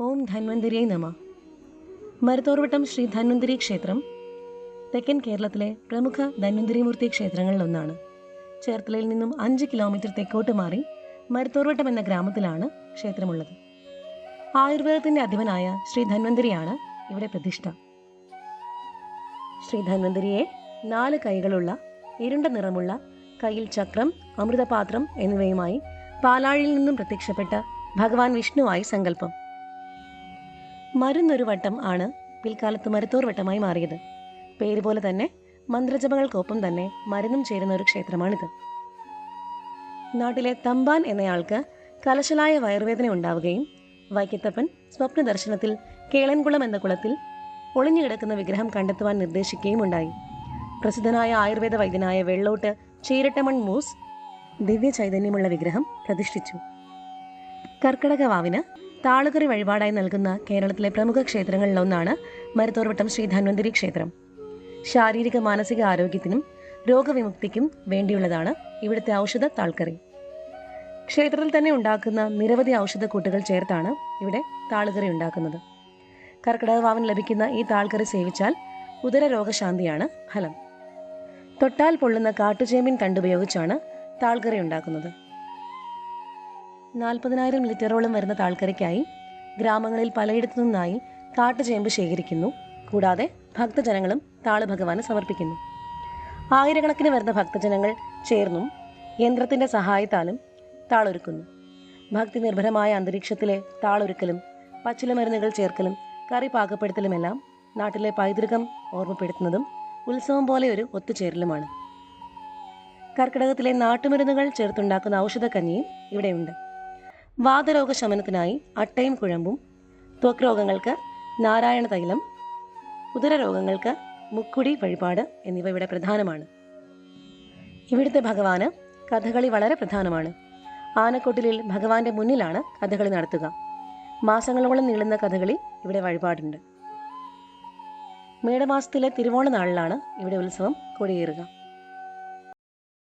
ഓം ധന്വന്തിരിയെ നമ. മരുത്തോർവട്ടം ശ്രീ ധന്വന്തിരി ക്ഷേത്രം തെക്കൻ കേരളത്തിലെ പ്രമുഖ ധന്വന്തിരിമൂർത്തി ക്ഷേത്രങ്ങളിലൊന്നാണ്. ചേർത്തലയിൽ നിന്നും അഞ്ച് കിലോമീറ്റർ തെക്കോട്ട് മാറി മരുത്തോർവട്ടം എന്ന ഗ്രാമത്തിലാണ് ക്ഷേത്രമുള്ളത്. ആയുർവേദത്തിന്റെ അധിപനായ ശ്രീ ധന്വന്തിരിയാണ് ഇവിടെ പ്രതിഷ്ഠ. ശ്രീ ധന്വന്തിരിയെ നാല് കൈകളുള്ള ഇരുണ്ട നിറമുള്ള കയ്യിൽ ചക്രം അമൃതപാത്രം എന്നിവയുമായി പാലാഴിയിൽ നിന്നും പ്രത്യക്ഷപ്പെട്ട ഭഗവാൻ വിഷ്ണുവായി സങ്കല്പം. മരുന്നൊരു വട്ടം ആണ് പിൽക്കാലത്ത് മരുത്തൂർ വട്ടമായി മാറിയത്. പേര് പോലെ തന്നെ മന്ത്രജപങ്ങൾക്കൊപ്പം തന്നെ മരുന്നും ചേരുന്ന ഒരു ക്ഷേത്രമാണിത്. നാട്ടിലെ തമ്പാൻ എന്നയാൾക്ക് കലശലായ വയറുവേദന ഉണ്ടാവുകയും വൈക്കത്തപ്പൻ സ്വപ്ന ദർശനത്തിൽ കേളൻകുളം എന്ന കുളത്തിൽ ഒളിഞ്ഞുകിടക്കുന്ന വിഗ്രഹം കണ്ടെത്തുവാൻ നിർദ്ദേശിക്കുകയും ഉണ്ടായി. പ്രസിദ്ധനായ ആയുർവേദ വൈദ്യനായ വെള്ളോട്ട് ചീരട്ടമൺ മൂസ് ദിവ്യ ചൈതന്യമുള്ള വിഗ്രഹം പ്രതിഷ്ഠിച്ചു. കർക്കിടക വാവിന് താളുകറി വഴിപാടായി നൽകുന്ന കേരളത്തിലെ പ്രമുഖ ക്ഷേത്രങ്ങളിലൊന്നാണ് മരുത്തോർവട്ടം ശ്രീ ധന്വന്തരി ക്ഷേത്രം. ശാരീരിക മാനസിക ആരോഗ്യത്തിനും രോഗവിമുക്തിക്കും വേണ്ടിയുള്ളതാണ് ഇവിടുത്തെ ഔഷധ താൾക്കറി. ക്ഷേത്രത്തിൽ തന്നെ ഉണ്ടാക്കുന്ന നിരവധി ഔഷധക്കൂട്ടുകൾ ചേർത്താണ് ഇവിടെ താളുകറി ഉണ്ടാക്കുന്നത്. കർക്കിടക വാവിന് ലഭിക്കുന്ന ഈ താൾക്കറി സേവിച്ചാൽ ഉദര രോഗശാന്തിയാണ് ഫലം. തൊട്ടാൽ പൊള്ളുന്ന കാട്ടുചേമ്പിൻ തണ്ടുപയോഗിച്ചാണ് താൾക്കറി ഉണ്ടാക്കുന്നത്. നാൽപ്പതിനായിരം ലിറ്ററോളം വരുന്ന താൽക്കരയ്ക്കായി ഗ്രാമങ്ങളിൽ പലയിടത്തു നിന്നായി കാട്ടുചേമ്പ് ശേഖരിക്കുന്നു. കൂടാതെ ഭക്തജനങ്ങളും താൾ ഭഗവാന് സമർപ്പിക്കുന്നു. ആയിരക്കണക്കിന് വരുന്ന ഭക്തജനങ്ങൾ ചേർന്നും യന്ത്രത്തിന്റെ സഹായത്താലും താളൊരുക്കുന്നു. ഭക്തി നിർഭരമായ അന്തരീക്ഷത്തിലെ താളൊരുക്കലും പച്ചിലമരുന്നുകൾ ചേർക്കലും കറി പാകപ്പെടുത്തലുമെല്ലാം നാട്ടിലെ പൈതൃകം ഓർമ്മപ്പെടുത്തുന്നതും ഉത്സവം പോലെ ഒരു ഒത്തുചേരലുമാണ്. കർക്കിടകത്തിലെ നാട്ടുമരുന്നുകൾ ചേർത്തുണ്ടാക്കുന്ന ഔഷധക്കഞ്ഞിയും ഇവിടെയുണ്ട്. വാതരോഗ ശമനത്തിനായി അട്ടയും കുഴമ്പും ത്വക്ക് രോഗങ്ങൾക്ക് നാരായണ തൈലം ഉദരരോഗങ്ങൾക്ക് മുക്കുടി വഴിപാട് എന്നിവ ഇവിടെ പ്രധാനമാണ്. ഇവിടുത്തെ ഭഗവാന് കഥകളി വളരെ പ്രധാനമാണ്. ആനക്കൊട്ടിലിൽ ഭഗവാന്റെ മുന്നിലാണ് കഥകളി നടത്തുക. മാസങ്ങളോളം നീളുന്ന കഥകളി ഇവിടെ വഴിപാടുണ്ട്. മേടമാസത്തിലെ തിരുവോണ നാളിലാണ് ഇവിടെ ഉത്സവം കൊടിയേറുക.